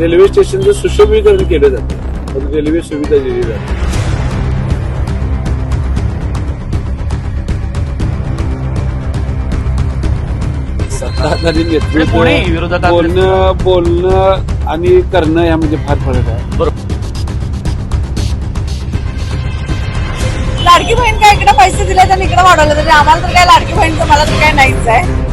Railway स्टेशनचं सुशोभीकरण केलं जातं. रेल्वे सुविधा दिली जाते बोलणं बोलणं आणि करणं यामध्ये फार फरक आहे. लाडकी बहीण काय इकडे पैसे दिले तर इकडे वाढवलं तरी आम्हाला तर काय लाडकी बहीण मला तर काय नाहीच आहे.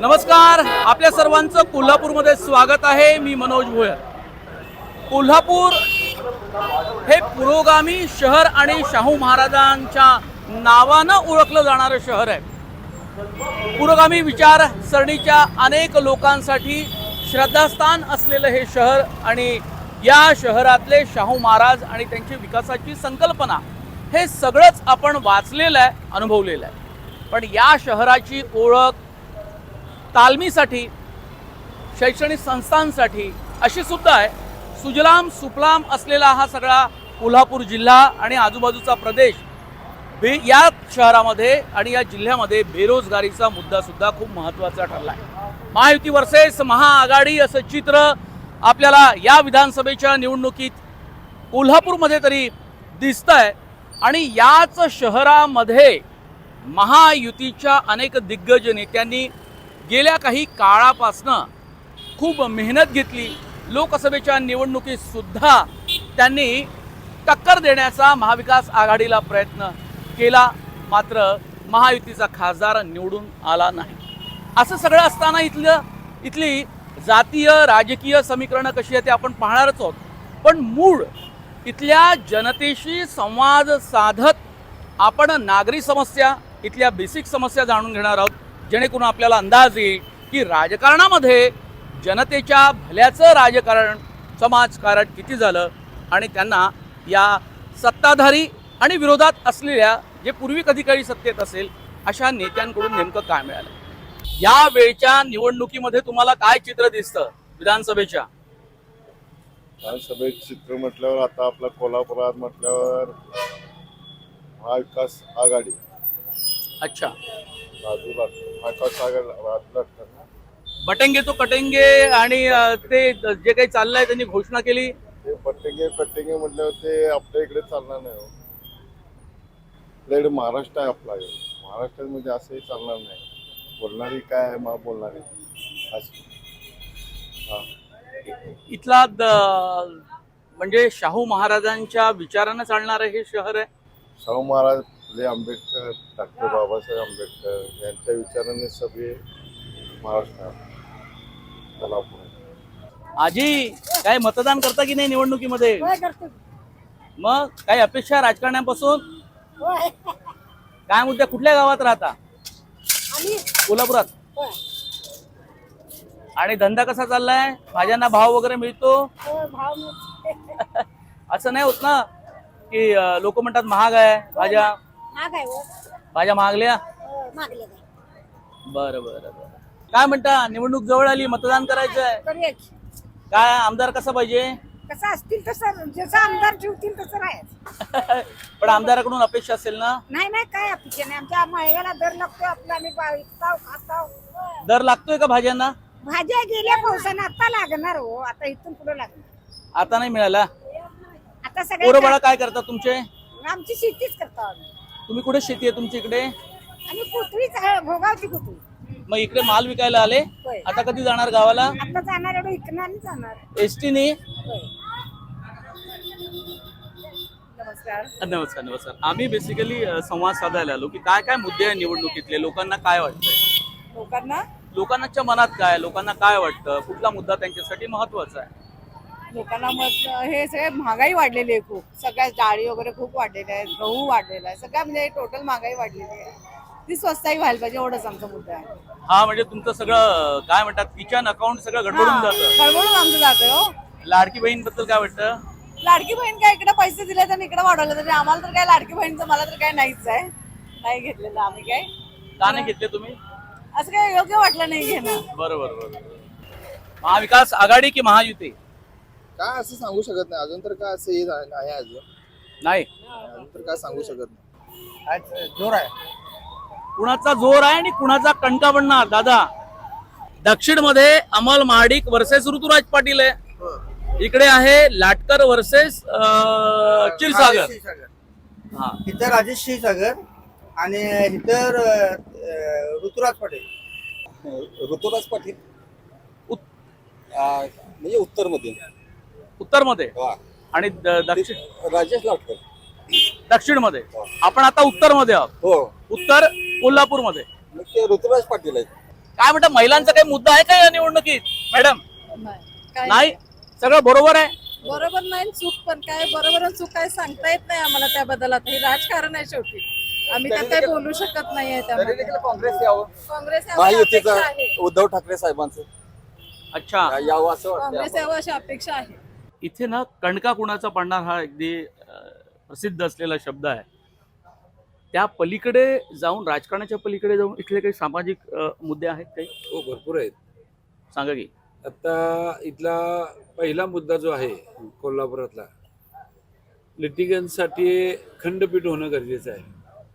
नमस्कार आपल्या सर्वांचं कोल्हापूरमध्ये स्वागत आहे. मी मनोज भोयर. कोल्हापूर हे पुरोगामी शहर आणि शाहू महाराजांच्या नावानं ओळखलं जाणारं शहर आहे. पुरोगामी विचारसरणीच्या अनेक लोकांसाठी श्रद्धास्थान असलेलं हे शहर आणि या शहरातले शाहू महाराज आणि त्यांची विकासाची संकल्पना हे सगळंच आपण वाचलेलं आहे अनुभवलेलं आहे. पण या शहराची ओळख तालमीसाठी शैक्षणिक संस्थांसाठी अशी सुद्धा आहे. सुजलाम सुफलाम असलेला हा सगळा कोल्हापूर जिल्हा आणि आजूबाजूचा प्रदेश बे या शहरामध्ये आणि या जिल्ह्यामध्ये बेरोजगारीचा मुद्दासुद्धा खूप महत्त्वाचा ठरला आहे. महायुती वर्सेस महाआघाडी असं चित्र आपल्याला या विधानसभेच्या निवडणुकीत कोल्हापूरमध्ये तरी दिसतंय. आणि याच शहरामध्ये महायुतीच्या अनेक दिग्गज नेत्यांनी गेल्या काही काळापासनं खूप मेहनत घेतली. लोकसभेच्या निवडणुकीतसुद्धा त्यांनी टक्कर देण्याचा महाविकास आघाडीला प्रयत्न केला. मात्र महायुतीचा खासदार निवडून आला नाही. असं सगळं असताना इथलं इथली जातीय राजकीय समीकरणं कशी आहे ते आपण पाहणारच आहोत. पण मूळ इथल्या जनतेशी संवाद साधत आपण नागरी समस्या इथल्या बेसिक समस्या जाणून घेणार आहोत. जेणेकरून आपल्याला अंदाज येईल की राजकारणामध्ये जनतेच्या भल्याचं राजकारण समाजकारण किती झालं आणि त्यांना या सत्ताधारी आणि विरोधात असलेल्या जे पूर्वी कधी काही सत्तेत असेल अशा नेत्यांकडून नेमकं काय मिळालं? या वेळच्या निवडणुकीमध्ये तुम्हाला काय चित्र दिसतं विधानसभेच्या? विधानसभेत चित्र म्हटल्यावर आता आपला कोल्हापुरात म्हटल्यावर महाविकास आघाडी. अच्छा. बटेंगे तो कटेंगे आणि अं, ते जे काही चाललंय त्यांनी घोषणा केली ते पट्टेंगे पट्टेंगे म्हटल्यावर ते आपल्या इकडे चालणार नाही हो. आपल्या इकडे महाराष्ट्र आहे आपला ह्यो. महाराष्ट्रात म्हणजे असंही चालणार नाही बोलणारी काय आहे मग बोलणारी अशी हा इथला द- म्हणजे शाहू महाराजांच्या विचारानं चालणारं हे शहर आहे शाहू महाराज फुले आंबेडकर डॉक्टर बाबासाहेब आंबेडकर यांच्या विचाराने सगळे महाराष्ट्र. कोल्हापूर आजी काय मतदान करता की नाही निवडणुकीमध्ये? मग काही अपेक्षा राजकारण्यापासून? काय मुद्दे? कुठल्या गावात राहता? कोल्हापुरात? आणि धंदा कसा चाललाय? भाज्यांना भाव वगैरे मिळतो? असं नाही होत ना की लोक म्हणतात महाग आहे भाज्या. भाज्या महागल्या बरं बरं बरं. काय म्हणता निवडणूक जवळ आली मतदान करायचं आहे. काय आमदार कसा पाहिजे? कसं असतील तसं जसं आमदार ठेवतील तसं राहायचं. पण आमदाराकडून अपेक्षा असेल ना? नाही नाही काय अपेक्षा नाही. आमच्या महिन्याला दर लागतो आपला आम्ही विकताव खाताव. दर लागतोय का भाज्यांना? भाज्या गेल्या पावसानं आता लागणार हो. आता इथून पुढे लागणार. आता नाही मिळाला? आता पोरं सगळे काय करतात तुमचे? आमची शेतीच करतो आम्ही. तुम्ही कुठे शेती आहे तुमच्या इकडे? आणि भोगावची मग इकडे माल विकायला आले. होय. आता कधी जाणार गावाला? आता जाणार एवढं इकडनं आणि जाणार. एस टीने होय. नमस्कार. नमस्कार नमस्कार. आम्ही बेसिकली संवाद साधायला आलो की काय काय मुद्दे आहे निवडणुकीतले? लोकांना काय वाटतंय? लोकांना? लोकांच्या मनात काय? लोकांना काय वाटतं? कुठला मुद्दा त्यांच्यासाठी महत्त्वाचा आहे? लोकांना मत हे सगळे महागाई वाढलेली आहे खूप. सगळ्या डाळी वगैरे खूप वाढलेल्या आहेत गहू वाढलेला आहे. सगळ्या म्हणजे टोटल महागाई वाढलेली आहे. ती स्वस्ताही व्हायला पाहिजे एवढंच आमचा मुद्दा आहे. हा म्हणजे तुमचं सगळं काय म्हणतात किचन अकाउंट सगळं गडबडून जातं. गडबडून आमचं जातं हो. लाडकी बहीणबद्दल काय वाटतं? लाडकी बहीण काय इकडे पैसे दिले तर इकडे वाढवलं तरी आम्हाला तर काय लाडकी बहीणचं मला तर काय नाहीच आहे. नाही घेतलेलं आम्ही काय. का नाही घेतले तुम्ही? असं काय योग्य वाटलं नाही घेणं. बरोबर बरोबर. महाविकास आघाडी की महायुती? काय असं सांगू शकत नाही. अजून तर काय असं हे झा- नाही अजून. नाही. अजून तर काय सांगू शकत नाही. आज जोर आहे? कुणाचा जोर आहे आणि कुणाचा कणका बनणार दादा? दक्षिणमध्ये अमल महाडिक वर्सेस ऋतुराज पाटील आहे. इकडे आहे लाटकर वर्सेस क्षीरसागर. हा. इथं राजेश क्षीरसागर आणि इतर ऋतुराज पाटील. ऋतुराज पाटील. म्हणजे उत्तरमध्ये. उत्तरमध्ये वा. आणि द- दक्षिण राजेश लाटकर. दक्षिणमध्ये आपण आता उत्तरमध्ये आहोत. हो. उत्तर कोल्हापूरमध्ये मग ते ऋतुराज पाटील आहेत. काय म्हणतात महिलांचा काही मुद्दा आहे का या निवडणुकीत? मॅडम. काय नाही. सगळं बरोबर आहे? बरोबर नाही चूक पण काय बरोबर आणि चूक काय सांगता येत नाही आम्हाला त्याबद्दल. आता हे राजकारण आहे शेवटी. आम्ही त्यात काही बोलू शकत नाहीये त्यामध्ये. काँग्रेस यावं. काँग्रेस यावं अशी महायुतीचा अपेक्षा आहे. उद्धव ठाकरे साहेबांचं. अच्छा. यावं असं काँग्रेस यावं अशी अपेक्षा आहे. इथे ना कणका कुणाचा पडणार हा अगदी प्रसिद्ध असलेला शब्द आहे. त्या पलीकडे जाऊन राजकारणाच्या पलीकडे जाऊन इथले काही सामाजिक मुद्दे आहेत काही? हो भरपूर आहेत. सांगा की. आता इथला पहिला मुद्दा जो आहे कोल्हापुरातला लिटिगन्ससाठी खंडपीठ होणं गरजेचं आहे.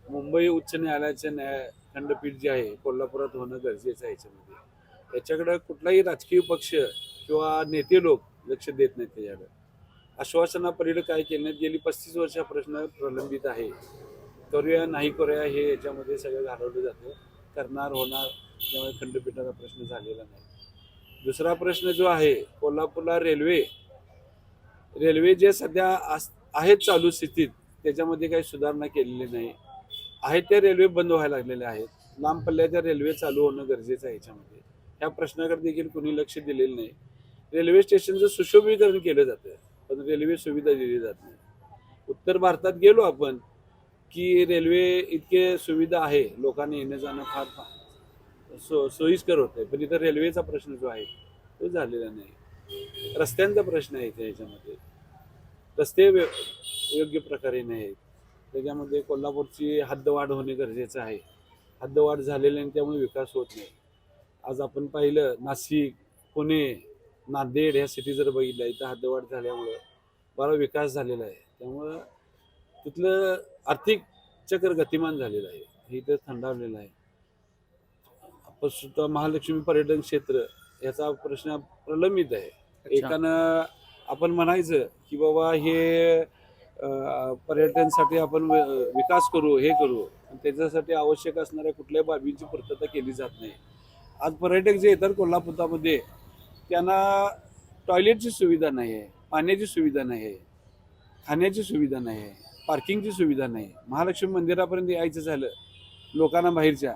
मुंबई उच्च न्यायालयाचं न्याय खंडपीठ जे आहे कोल्हापुरात होणं गरजेचं आहे याच्यामध्ये. याच्याकडं कुठलाही राजकीय पक्ष किंवा नेते लोक लक्ष देत नाहीत आश्वासना पलीकडे काय केलं नाही गेली? पस्तीस वर्ष हा प्रश्न प्रलंबित आहे. करूया नाही करूया हे याच्यामध्ये सगळं घालवलं जातं. करणार होणार त्यामुळे खंडपीठाचा प्रश्न झालेला नाही. दुसरा प्रश्न जो आहे कोल्हापूरला रेल्वे रेल्वे जे सध्या आहेत चालू स्थितीत त्याच्यामध्ये काही सुधारणा केलेली नाही. आहेत त्या रेल्वे बंद व्हायला लागलेल्या आहेत. लांब पल्ल्याच्या रेल्वे चालू होणं गरजेचं आहे याच्यामध्ये. ह्या प्रश्नाकडे देखील कुणी लक्ष दिलेलं नाही. रेल्वे स्टेशनचं सुशोभीकरण केलं जातं पण रेल्वे सुविधा दिली जात नाही. उत्तर भारतात गेलो आपण की रेल्वे इतके सुविधा आहे लोकांनी येणं जाणं फार फार सो सोयीस्कर होत आहे पण इथं रेल्वेचा प्रश्न जो आहे तो झालेला नाही. रस्त्यांचा प्रश्न आहे इथे याच्यामध्ये. रस्ते योग्य प्रकारे नाही आहेत त्याच्यामध्ये कोल्हापूरची हद्दवाढ होणे गरजेचं आहे. हद्दवाढ झालेली आणि त्यामुळे विकास होत नाही. आज आपण पाहिलं नाशिक पुणे नांदेड ह्या सिटी जर बघितल्या इथं हद्दवाढ झाल्यामुळं बरा विकास झालेला आहे. त्यामुळं तिथलं आर्थिक चक्र गतिमान झालेलं आहे. हे इथं थंडावलेलं आहे. आपण सुद्धा महालक्ष्मी पर्यटन क्षेत्र याचा प्रश्न प्रलंबित आहे. एकानं आपण म्हणायचं की बाबा हे पर्यटनसाठी आपण विकास करू हे करू त्याच्यासाठी आवश्यक असणाऱ्या कुठल्याही बाबींची पूर्तता केली जात नाही. आज पर्यटक जे येतात कोल्हापुरामध्ये त्यांना टॉयलेटची सुविधा नाही आहे पाण्याची सुविधा नाही आहे खाण्याची सुविधा नाही आहे पार्किंगची सुविधा नाही महालक्ष्मी मंदिरापर्यंत यायचं झालं लोकांना बाहेरच्या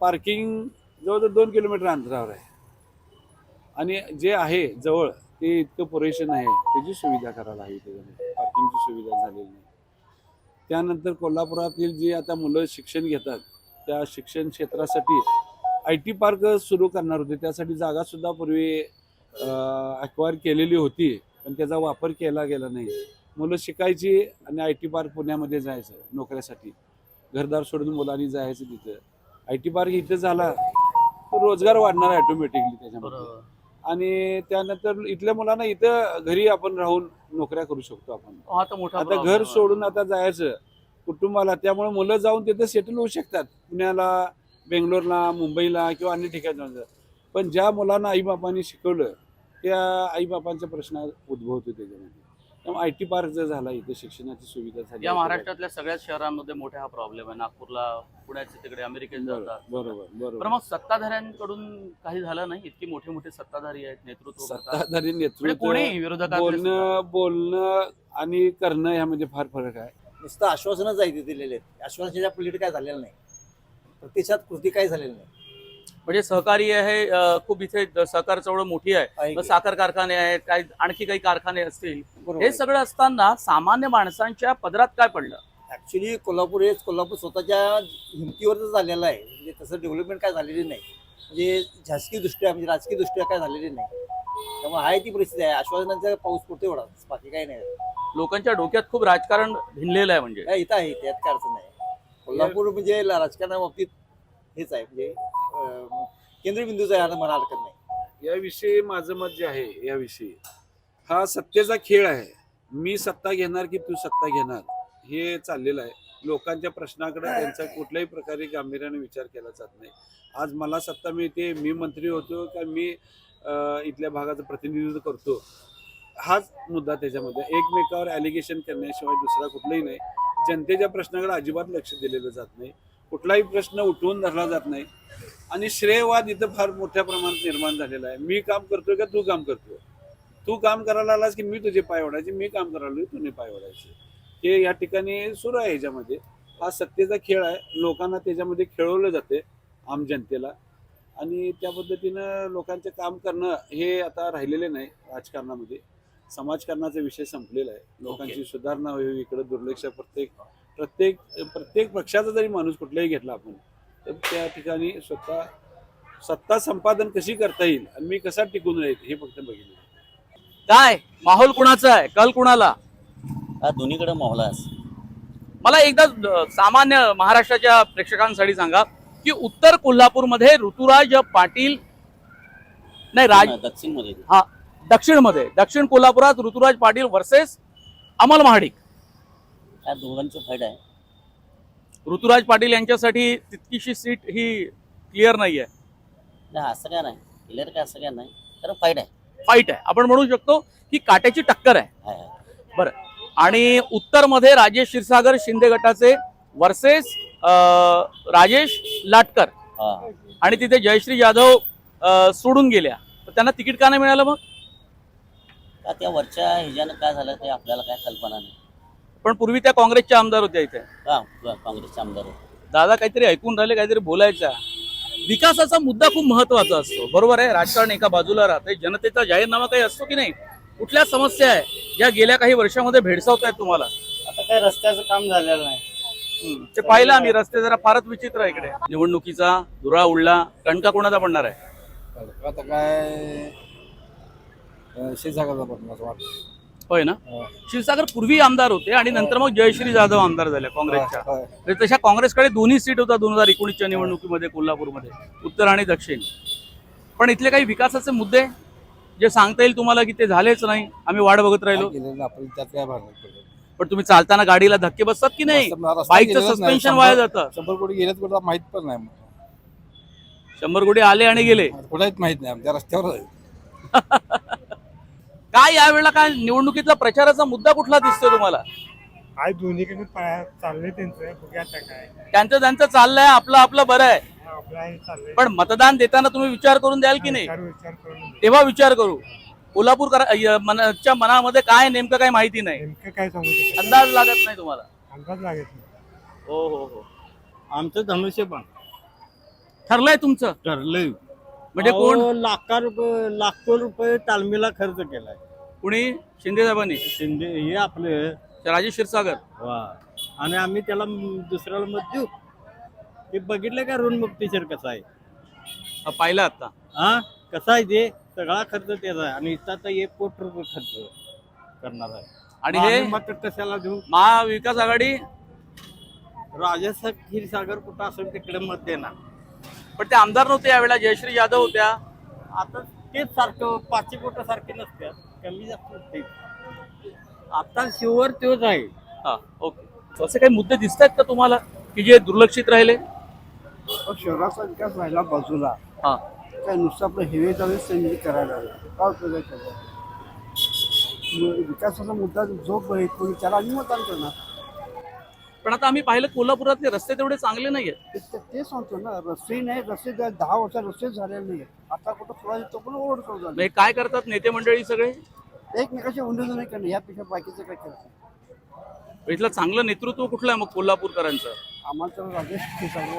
पार्किंग जवळजवळ दोन किलोमीटर अंतरावर आहे. आणि जे आहे जवळ ते इतकं पुरेशन नाही. त्याची सुविधा करायला हवी त्याच्यामध्ये. पार्किंगची सुविधा झालेली नाही. त्यानंतर कोल्हापुरातील जी आता मुलं शिक्षण घेतात त्या शिक्षण क्षेत्रासाठी आय टी पार्क सुरू करणार होते. त्यासाठी जागासुद्धा पूर्वी अक्वायर केलेली होती पण त्याचा वापर केला गेला नाही. मुलं शिकायची आणि आय टी पार्क पुण्यामध्ये जायचं नोकऱ्यासाठी. घरदार सोडून मुलांनी जायचं तिथं. आय टी पार्क इथं झाला तर रोजगार वाढणार आहे ऑटोमॅटिकली त्याच्यामध्ये. आणि त्यानंतर इथल्या मुलांना इथं घरी आपण राहून नोकऱ्या करू शकतो आपण. हा आता घर. सोडून आता जायचं कुटुंबाला त्यामुळे मुलं जाऊन तिथे सेटल होऊ शकतात. पुण्याला बेंगलोरला मुंबईला किंवा अन्य ठिकाणी जाऊन. पण ज्या मुलांना आईबापांनी शिकवलं त्या आईबापांचा प्रश्न उद्भवतो त्याच्यामध्ये. त्यामुळे आय टी पार्क जर झाला इथे शिक्षणाची सुविधा झाली. या महाराष्ट्रातल्या सगळ्याच शहरांमध्ये मोठा हा प्रॉब्लेम आहे. नागपूरला पुण्याच्या तिकडे अमेरिकेत बरोबर जातात. बरोबर बरोबर. मग सत्ताधाऱ्यांकडून काही झालं नाही? इतकी मोठे मोठे सत्ताधारी आहेत नेतृत्व. सत्ताधारी म्हणजे नेतृत्व कोणी सुद्धा. बोलणं बोलणं आणि करणं यामध्ये फार फरक आहे. नुसतं आश्वासनच आहे ते दिलेले आहेत. आश्वासनाच्या पलीकडे काय झालेलं नाही. प्रत्यक्षात कृती काय झालेली नाही. म्हणजे सहकारी आहे खूप इथे सहकार चळवळ मोठी आहे. मग? साखर कारखाने आहेत काही आणखी काही कारखाने असतील. हे. सगळं असताना सामान्य माणसांच्या पदरात काय पडलं? ऍक्च्युली कोल्हापूर हे कोल्हापूर स्वतःच्या हिमतीवरच झालेलं आहे. म्हणजे तसं डेव्हलपमेंट काय झालेली नाही. म्हणजे शासकीय दृष्ट्या म्हणजे राजकीय दृष्ट्या काय झालेली नाही. त्यामुळे आहे ती परिस्थिती आहे. आश्वासनांचा पाऊस पडतो एवढा. बाकी काही नाही. लोकांच्या डोक्यात खूप राजकारण भिनलेलं आहे म्हणजे. काय इथं आहे. त्यात काय अडचण नाही. कोल्हापूर म्हणजे राजकारणाबाबतीत हेच आहे. म्हणजे केंद्रीय केंद्रबिंदूच आहे असं म्हणा हरकत नाही. याविषयी माझं मत जे आहे याविषयी हा सत्तेचा खेळ आहे. मी सत्ता घेणार की तू सत्ता घेणार हे चाललेलं आहे. लोकांच्या प्रश्नाकडे त्यांचा कुठल्याही प्रकारे गांभीर्याने विचार केला जात नाही. आज मला सत्ता मिळते मी मंत्री होतो का मी इथल्या भागाचं प्रतिनिधित्व करतो हाच मुद्दा त्याच्यामध्ये. एकमेकावर ॲलिगेशन करण्याशिवाय दुसरा कुठलाही नाही. जनतेच्या प्रश्नाकडे अजिबात लक्ष दिलेलं जात नाही. कुठलाही प्रश्न उठवून धरला जात नाही. आणि श्रेयवाद इथं फार मोठ्या प्रमाणात निर्माण झालेला आहे. मी काम करतोय का तू काम करतोय? तू काम करायला आलास की मी तुझे पाय ओढायचे? मी काम करायला तुझे पाय ओढायचे. हे या ठिकाणी सुरू आहे ह्याच्यामध्ये. हा सत्तेचा खेळ आहे. लोकांना त्याच्यामध्ये खेळवलं जाते आम जनतेला. आणि त्या पद्धतीनं लोकांचं काम करणं हे आता राहिलेले नाही राजकारणामध्ये. समाजकारणाचा विषय संपलेला आहे. लोकांची सुधारणा व्हावी इकडे दुर्लक्ष प्रत्येक प्रत्येक प्रत्येक पक्षाचा जरी माणूस कुठलाही घेतला आपण तर त्या ठिकाणी स्वतः सत्ता संपादन कशी करता येईल आणि मी कसा टिकून राहील हे फक्त बघितलं. काय? माहोल कुणाचा आहे? कल कुणाला? हा दोन्हीकडे माहोल आहे. मला एकदा अ, सामान्य महाराष्ट्राच्या प्रेक्षकांसाठी सांगा की उत्तर कोल्हापूरमध्ये ऋतुराज पाटील नाही राज दक्षिणमध्ये हा दक्षिणमध्ये. दक्षिण कोल्हापुरात ऋतुराज पाटील वर्सेस अमल महाडिक. या दोघांचं फाईट आहे. ऋतुराज पाटील यांच्यासाठी तितकीशी सीट ही क्लिअर नाहीये. नाही असं काय नाही. क्लिअर काय असं काय नाही. तर फाईट आहे. फाईट आहे. आपण म्हणू शकतो की काट्याची टक्कर आहे. आहे, आहे. बरं. आणि उत्तरमध्ये राजेश क्षीरसागर शिंदे गटाचे वर्सेस राजेश लाटकर. हा. आणि तिथे जयश्री जाधव अ, सोडून गेल्या. तर त्यांना तिकीट का नाही मिळालं मग? का त्या वरच्या ह्याच्यानं काय झालं ते आपल्याला काय कल्पना नाही. पण पूर्वी त्या काँग्रेसच्या आमदार होत्या इथे. का काँग्रेसचे आमदार होते. दादा काहीतरी ऐकून राहिले काहीतरी बोलायचं. विकासाचा मुद्दा खूप महत्त्वाचा असतो. बरोबर आहे राजकारण एका बाजूला राहते जनतेचा जाहीरनामा काही असतो की नाही? कुठल्या समस्या आहे? ज्या गेल्या काही वर्षामध्ये भेडसावत आहेत तुम्हाला? आता काय रस्त्याचं काम झालेलं नाही. हम्म. ते पाहिलं आम्ही रस्ते जरा फारच विचित्र आहे इकडे. निवडणुकीचा धुरा उडला कणका कोणाचा पडणार आहे? आता काय शेजागाचा पडणार वाटतं. होय ना? क्षीरसागर पूर्वी आमदार होते आणि नंतर मग जयश्री जाधव आमदार झाले काँग्रेसच्या. तर तशा काँग्रेसकडे दोन्ही सीट होता दोन हजार एकोणीसच्या निवडणुकीमध्ये कोल्हापूरमध्ये उत्तर आणि दक्षिण. पण इथले काही विकासाचे मुद्दे जे सांगता येईल तुम्हाला की ते झालेच नाही. आम्ही वाट बघत राहिलो? पण तुम्ही चालताना गाडीला धक्के बसतात की नाही? बाईकचं. सस्पेन्शन वाया जातं. शंभर कोटी कुठं माहीत पण नाही शंभर कोटी आले आणि गेले. कुठेच माहीत नाही आमच्या रस्त्यावर. काय यावेळेला काय निवडणुकीतला प्रचाराचा मुद्दा कुठला दिसतोय तुम्हाला? काय दोन्हीकडे चाललंय त्यांचं. बघूया आता काय. त्यांचं त्यांचं चाललंय आपलं आपलं बरं आहे. आपलं आहे चाललंय. पण मतदान देताना तुम्ही विचार करून द्याल की नाही? विचार विचार करून तेव्हा विचार करू. कोल्हापूर च्या मनामध्ये काय नेमकं काय माहिती नाही. नेमकं काय सांगू शकत अंदाज लागत नाही तुम्हाला? अंदाज लागत नाही. हो हो हो. आमचं धनुष्य पण ठरलंय तुमचं? ठरलंय. म्हणजे कोण? अहो, लाखा रुपये लाखो रुपये तालमीला खर्च केलाय. कुणी? शिंदे साहेबांनी? शिंदे हे आपले. राजेश क्षीरसागर. वा. आणि आम्ही त्याला म- दुसऱ्याला मत देऊ. हे बघितलं का ऋणमुक्तीशर कसा आहे? हा, पाहिलं आता. हा? कसा आहे ते? सगळा खर्च त्याचा आहे. आणि इथं आता एक कोटी रुपये खर्च करणार आहे. आणि मग हे? आम्ही मत कशाला देऊ? महाविकास आघाडी? राजस्थान क्षीरसागर कुठं असेल तिकडे मत देणार. पण ते आमदार नव्हते यावेळेला जयश्री जाधव होत्या. आता तेच सारखं पाचशे कोटा सारखे नसतात कमी जास्त असते आता शिवर तोच आहे. हा ओके. असे काही मुद्दे दिसत आहेत का तुम्हाला की जे दुर्लक्षित राहिले? पण शहराचा विकास व्हायला बाजूला. हा. काय नुसतं आपलं हेवे दावे संधी करायला लागलं. काय उपयोग आहे त्याचा मग विकासाचा मुद्दा जो कोणी त्याला आम्ही मतदान करणार. पण आता आम्ही पाहिलं कोल्हापुरातले रस्ते तेवढे चांगले नाहीयेत. ते- ते- ते सांगतो ना रस्ते नाही रस्ते दहा वर्षात रस्ते झालेले नाही आता कुठं थोडा तो पण ओढ झाले. हे काय करतात नेते मंडळी सगळे? एकमेकाच्या उंडून नाही करणं यापेक्षा बाकीचं काय करतं इथलं चांगलं नेतृत्व कुठलं आहे मग कोल्हापूरकरांचं? आम्हाला तर राजेश वाटतं.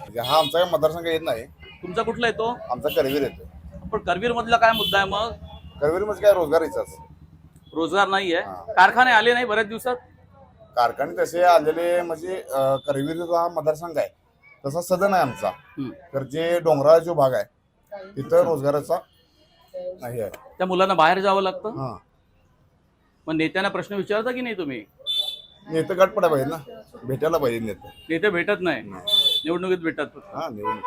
म्हणजे हा आमचा काही मतदारसंघ येत नाही. तुमचा कुठला येतो आमचा करवीर येतो. पण करवीर मधला काय मुद्दा आहे मग? करवीर म्हणजे काय रोजगारीचाच रोजगार नाहीये. कारखाने आले नाही बऱ्याच दिवसात? कारखाने तसे आलेले म्हणजे करवीर जो हा मतदारसंघ आहे तसा सदन आहे आमचा. तर जे डोंगराळ जो भाग आहे तिथं रोजगाराचा नाही आहे. त्या मुलांना बाहेर जावं लागतं? हा. मग नेत्यांना प्रश्न विचारता की नाही तुम्ही? नेते गाठ पडायला पाहिजे ना. भेटायला पाहिजे नेते. नेते भेटत नाही. निवडणुकीत भेटतात फक्त. हा निवडणूक